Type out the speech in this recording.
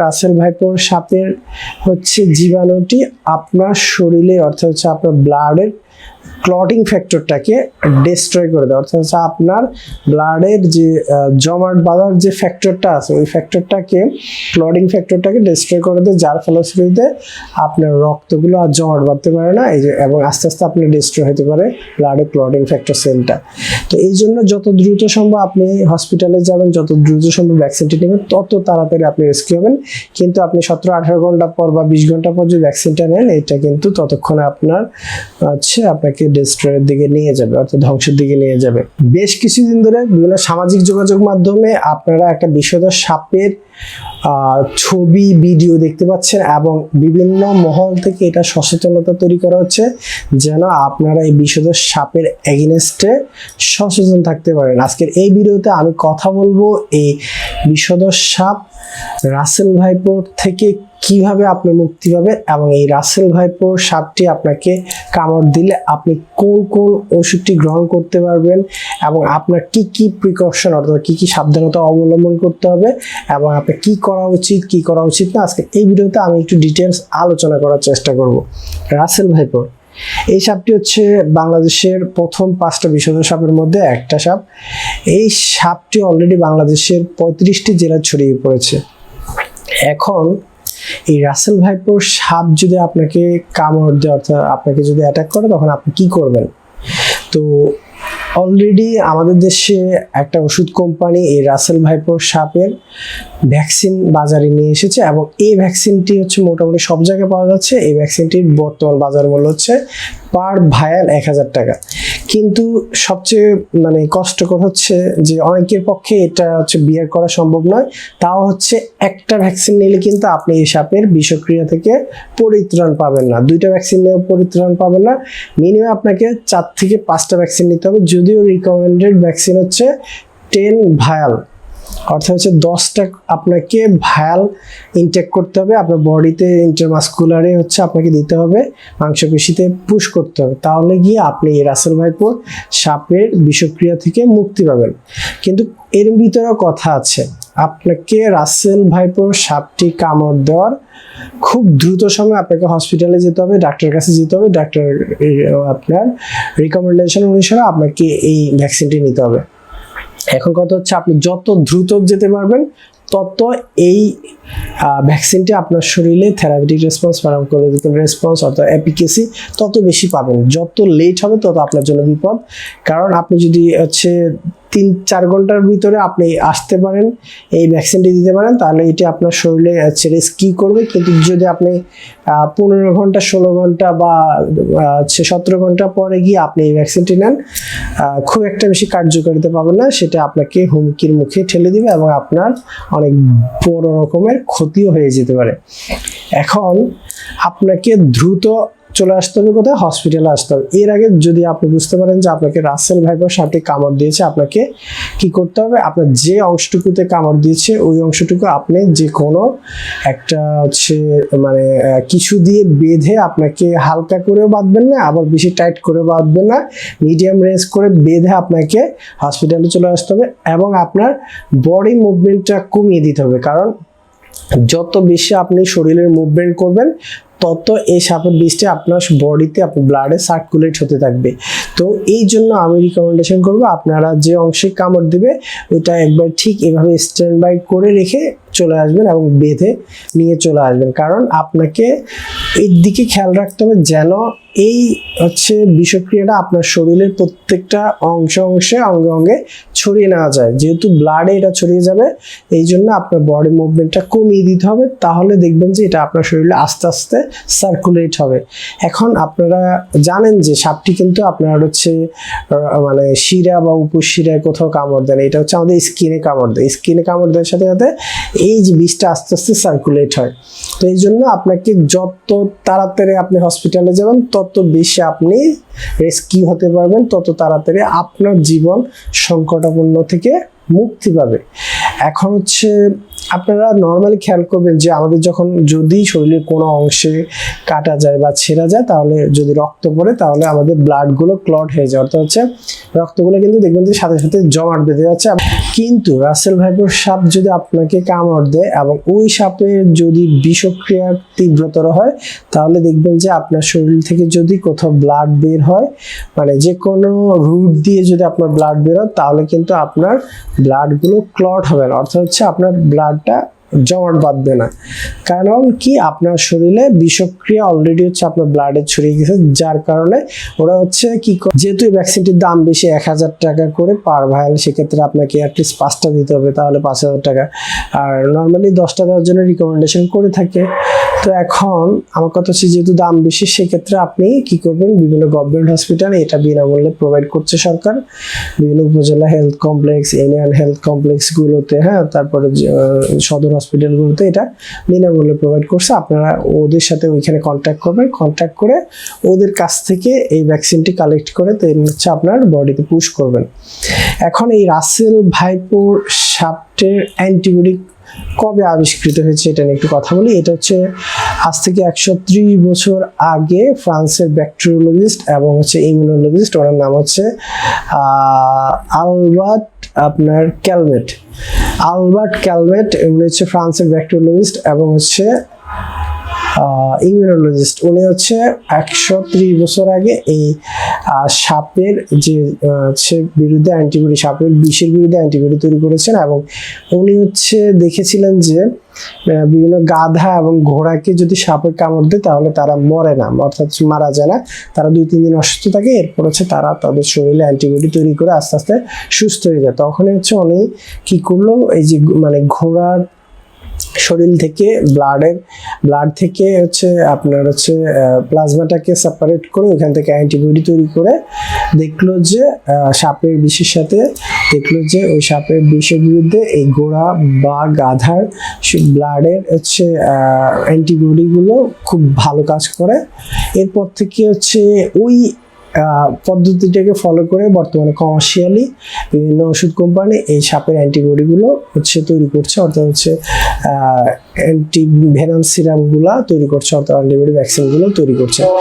রাসেল ভাইপোর সাপের হচ্ছে জীবাণুটি আপনার শরীরে অর্থাৎ হচ্ছে আপনার ব্লাডের ক্লটিং ফ্যাক্টরটাকে ডিস্ট্রয় করে দেয়। অর্থাৎ হচ্ছে আপনার ব্লাডের যে জমাট বাঁধার যে ফ্যাক্টরটা আছে, ওই ফ্যাক্টরটাকে ক্লটিং ফ্যাক্টরটাকে ডিস্ট্রয় করে দেয়, যার ফলশ্রুতিতে আপনার রক্তগুলো আর জমাট বাঁধতে পারে না, এই যে, এবং আস্তে আস্তে আপনার ডিস্ট্রয় হতে পারে ব্লাডের ক্লটিং ফ্যাক্টর সেলটা তো এই জন্য যত দ্রুত সম্ভব আপনি হসপিটালে যাবেন, যত দ্রুত সম্ভব ভ্যাকসিনটি নেবেন, তত তাড়াতাড়ি আপনি রেস্কিউ হবেন। কিন্তু আপনি সতেরো আঠারো ঘণ্টা পর বা বিশ ঘণ্টা পর যদি ভ্যাকসিনটা নেন এটা কিন্তু ততক্ষণে আপনার হচ্ছে আপনাকে ডিস্ট্রয়ের দিকে নিয়ে যাবে, অর্থাৎ ধ্বংসের দিকে নিয়ে যাবে। বেশ কিছুদিন ধরে বিভিন্ন সামাজিক যোগাযোগ মাধ্যমে আপনারা একটা বিষধর সাপের ছবি, ভিডিও দেখতে পাচ্ছেন এবং বিভিন্ন মহল থেকে এটা সচেতনতা তৈরি করা হচ্ছে যেন আপনারা এই বিষধর সাপের এগেনস্টে সচেতন থাকতে পারেন। আজকের এই ভিডিওতে আমি কথা বলব এই বিষধর সাপ রাসেল ভাইপোর থেকে কীভাবে আপনি মুক্তি পাবেন এবং এই রাসেল ভাইপোর সাপটি আপনাকে কামড় দিলে আপনি কোন কোন ওষুধটি গ্রহণ করতে পারবেন এবং আপনার কি কি প্রিকশন অর্থাৎ কি কি সাবধানতা অবলম্বন করতে হবে এবং আপনার কি করা উচিত, কি করা উচিত না, আজকে এই ভিডিওতে আমি একটু ডিটেলস আলোচনা করার চেষ্টা করব। রাসেল ভাইপোর এই সাপটি হচ্ছে বাংলাদেশের প্রথম পাঁচটা বিষধর সাপের মধ্যে একটা সাপ। এই সাপটি অলরেডি বাংলাদেশের পঁয়ত্রিশটি জেলায় ছড়িয়ে পড়েছে। এখন এই রাসেল ভাইপোর সাপ যদি আপনাকে কামড় দেয়, অর্থাৎ আপনাকে যদি অ্যাটাক করে, তখন আপনি কি করবেন? তো অলরেডি আমাদের দেশে একটা ওষুধ কোম্পানি এই রাসেল ভাইপোর সাপের ভ্যাকসিন বাজারে নিয়ে এসেছে এবং এই ভ্যাকসিনটি হচ্ছে মোটামুটি সব জায়গায় পাওয়া যাচ্ছে। এই ভ্যাকসিনটির বর্তমান বাজার মূল্য হচ্ছে পার ভায়াল এক হাজার টাকা। কিন্তু সবচেয়ে মানে কষ্টকর হচ্ছে যে অনেকের পক্ষে এটা হচ্ছে বিয়ার করা সম্ভব নয়। তাও হচ্ছে একটা ভ্যাকসিন নিলে কিন্তু আপনি এই সাপের বিষক্রিয়া থেকে পরিত্রাণ পাবেন না। দুইটা ভ্যাকসিন নিয়ে পরিত্রাণ পাবেন না। মিনিমাম আপনাকে চার থেকে পাঁচটা ভ্যাকসিন নিতে হবে। যদিও রিকমেন্ডেড ভ্যাকসিন হচ্ছে টেন ভায়াল অর্থাৎ হচ্ছে দশটা আপনাকে ভায়াল ইনটেক করতে হবে, আপনার বডিতে ইন্টারমাস্কুলারে হচ্ছে আপনাকে দিতে হবে, মাংসপেশিতে পুশ করতে হবে। তাহলে গিয়ে আপনি রাসেল ভাইপোর সাপের বিষক্রিয়া থেকে মুক্তি পাবেন। কিন্তু এর ভিতরেও কথা আছে, আপনাকে রাসেল ভাইপোর সাপটি কামড় দেওয়ার খুব দ্রুত সময় আপনাকে হসপিটালে যেতে হবে ডাক্তারের কাছে যেতে হবে ডাক্তার আপনার রিকমেন্ডেশন অনুসারে আপনাকে এই ভ্যাকসিনটি নিতে হবে। এখন কথা হচ্ছে আপনি যত দ্রুত যেতে পারবেন, তত এই ভ্যাকসিনটি আপনার শরীরে থেরাপিটিক রেসপন্স ফার্মাকোলজিক্যাল রেসপন্স অর্থাৎ অ্যাপিকেসি তত বেশি পাবেন। যত লেট হবে তত আপনার জন্য বিপদ। কারণ আপনি যদি হচ্ছে তিন, চার ঘণ্টার ভিতরে আপনি আসতে পারেন, এই ভ্যাকসিনটি দিতে পারেন, তাহলে এটি আপনার শরীরে রিস্ক কী করবে? কিন্তু যদি আপনি পনেরো ঘণ্টা, ষোলো ঘণ্টা বা হচ্ছে সতেরো ঘণ্টা পরে গিয়ে আপনি এই ভ্যাকসিনটি নেন খুব একটা বেশি কার্যকারিতা পাবেন না, সেটা আপনাকে হুমকির মুখে ঠেলে দিবে এবং আপনার অনেক বড় রকমের ক্ষতিও হয়ে যেতে পারে। এখন আপনাকে দ্রুত চলে আসতে হবে কোথায়? হসপিটালে আসতে হবে। এর আগে যদি আপনি বুঝতে পারেন যে আপনাকে রাসেল ভাইপার সাপটি কামড় দিয়েছে, আপনাকে কি করতে হবে? আপনার যে অংশটুকুতে কামড় দিয়েছে, ওই অংশটুকু আপনি যে কোনো একটা হচ্ছে মানে কিছু দিয়ে বেঁধে আপনাকে হালকা করেও বাঁধবেন না, আবার বেশি টাইট করে বাঁধবেন না, মিডিয়াম রেঞ্জ করে বেঁধে আপনাকে হসপিটালে চলে আসতে হবে এবং আপনার বডি মুভমেন্টটা কমিয়ে দিতে হবে। কারণ যত বেশি আপনি শরীরের মুভমেন্ট করবেন তত এই সাপের বিষটি আপনার বডিতে আপনার ব্লাডে সার্কুলেট হতে থাকবে। তো এই জন্য আমি রিকমেন্ডেশন করব, আপনারা যে অংশে কামড় দেবে, ওইটা একবার ঠিক এভাবে স্ট্যান্ড বাই করে রেখে চলে আসবেন এবং বেঁধে নিয়ে চলে আসবেন। কারণ আপনাকে এর দিকে খেয়াল রাখতে হবে যেন এই হচ্ছে বিষক্রিয়াটা আপনার শরীরের প্রত্যেকটা অংশ অংশে, অঙ্গে অঙ্গে ছড়িয়ে নেওয়া যায়। যেহেতু ব্লাডে এটা ছড়িয়ে যাবে, এই জন্য আপনার বডি মুভমেন্টটা কমিয়ে দিতে হবে। তাহলে দেখবেন যে এটা আপনার শরীরে আস্তে আস্তে সার্কুলেট হবে। এখন আপনারা জানেন যে সাপটি কিন্তু আপনার হচ্ছে মানে শিরা বা উপশিরায় কোথাও কামড় দেয় না। এটা হচ্ছে আমাদের স্কিনে কামড় দেয়। স্কিনে কামড় দেওয়ার সাথে সাথে এই যে বিষটা আস্তে আস্তে সার্কুলেট হয়। তো এই জন্য আপনাকে যত তাড়াতাড়ি আপনি হসপিটালে যাবেন, তত বেশি আপনি রেস্কিউ হতে পারবেন, তত তাড়াতাড়ি আপনার জীবন সংকটাপন্ন থেকে মুক্তি পাবে। এখন হচ্ছে আপনারা নর্মালি খেয়াল করবেন যে আমাদের যখন যদি শরীরের কোনো অংশে কাটা যায় বা ছেঁড়া যায়, তাহলে যদি রক্ত পড়ে, তাহলে আমাদের ব্লাডগুলো ক্লট হয়ে যায়। অর্থাৎ হচ্ছে রক্তগুলো কিন্তু দেখবেন যে সাথে সাথে জমাট বেঁধে যাচ্ছে। কিন্তু রাসেল ভাইপোর সাপ যদি আপনাকে কামড় দেয় এবং ওই সাপের যদি বিষক্রিয়া তীব্রতর হয়, তাহলে দেখবেন যে আপনার শরীর থেকে যদি কোথাও ব্লাড বের হয় মানে যে কোনো রুট দিয়ে যদি আপনার ব্লাড বের হয়, তাহলে কিন্তু আপনার ব্লাডগুলো ক্লট হবে না। অর্থাৎ হচ্ছে আপনার ব্লাডটা জমাট বাঁধবে না। কারণ কি? আপনার শরীরে বিষক্রিয়া অলরেডি হচ্ছে আপনার ব্লাডে ছড়িয়ে গেছে, যার কারণে ওরা হচ্ছে কি যেহেতু ভ্যাকসিনটির দাম বেশি, এক হাজার টাকা করে পার ভায়াল সেক্ষেত্রে আপনাকে অ্যাটলিস্ট পাঁচটা দিতে হবে, তাহলে পাঁচ হাজার টাকা। আর নর্মালি দশটা দেওয়ার জন্য রিকমেন্ডেশন করে থাকে। তো এখন আমার কথা হচ্ছে যেহেতু দাম বেশি, সেক্ষেত্রে আপনি কি করবেন? বিভিন্ন গভর্নমেন্ট হসপিটালে এটা বিনামূল্যে প্রোভাইড করছে সরকার। বিভিন্ন upazila health complex union health কমপ্লেক্সগুলোতে হ্যাঁ? তারপরে সদর হসপিটালগুলোতে এটা বিনামূল্যে প্রোভাইড করছে। আপনারা ওদের সাথে ওইখানে কন্ট্যাক্ট করবেন। কন্ট্যাক্ট করে ওদের কাছ থেকে এই ভ্যাকসিনটি কালেক্ট করে তো হচ্ছে আপনার বডিতে পুশ করবেন। এখন এই রাসেল ভাইপোর সাপটের অ্যান্টিবায়োটিক কবে আবিষ্কৃত হয়েছে এটা নিয়ে একটু কথা বলি, এটা হচ্ছে আজ থেকে একশো ত্রিশ বছর আগে ফ্রান্সের ব্যাকটেরিওলজিস্ট এবং হচ্ছে ইমিউনোলজিস্ট, ওনার নাম হচ্ছে আলবার্ট আপনার ক্যালমেট আলবার্ট ক্যালমেট এগুলো হচ্ছে ফ্রান্সের ব্যাকটেরিওলজিস্ট এবং হচ্ছে ইমিউনোলজিস্ট। উনি হচ্ছে একশো ত্রিশ বছর আগে এই সাপের যে হচ্ছে বিরুদ্ধে অ্যান্টিবডি, সাপের বিষের বিরুদ্ধে অ্যান্টিবডি তৈরি করেছেন এবং উনি হচ্ছে দেখেছিলেন যে বিভিন্ন গাধা এবং ঘোড়াকে যদি সাপে কামড় দেয় তাহলে তারা মরে না, অর্থাৎ মারা যায় না। তারা দুই, তিন দিন অসুস্থ থাকে, এরপর হচ্ছে তারা তাদের শরীরে অ্যান্টিবডি তৈরি করে আস্তে আস্তে সুস্থ হয়ে যায়। তখনই হচ্ছে উনি কি করল, এই যে মানে ঘোড়ার শরীর থেকে, ব্লাডের, ব্লাড থেকে হচ্ছে আপনার হচ্ছে প্লাজমাটাকে সেপারেট করে ওখান থেকে অ্যান্টিবডি তৈরি করে দেখল যে সাপের বিষের সাথে, দেখল যে ওই সাপের বিষের বিরুদ্ধে এই গোড়া বা গাধার ব্লাডের হচ্ছে অ্যান্টিবডিগুলো খুব ভালো কাজ করে। এরপর থেকে হচ্ছে ওই পদ্ধতিটাকে ফলো করে বর্তমানে কমার্শিয়ালি বিভিন্ন ওষুধ কোম্পানি এই সাপের অ্যান্টিবডিগুলো হচ্ছে তৈরি করছে, অর্থাৎ হচ্ছে অ্যান্টি ভেনাম সিরামগুলো তৈরি করছে, অর্থাৎ অ্যান্টিবডি ভ্যাকসিনগুলো তৈরি করছে।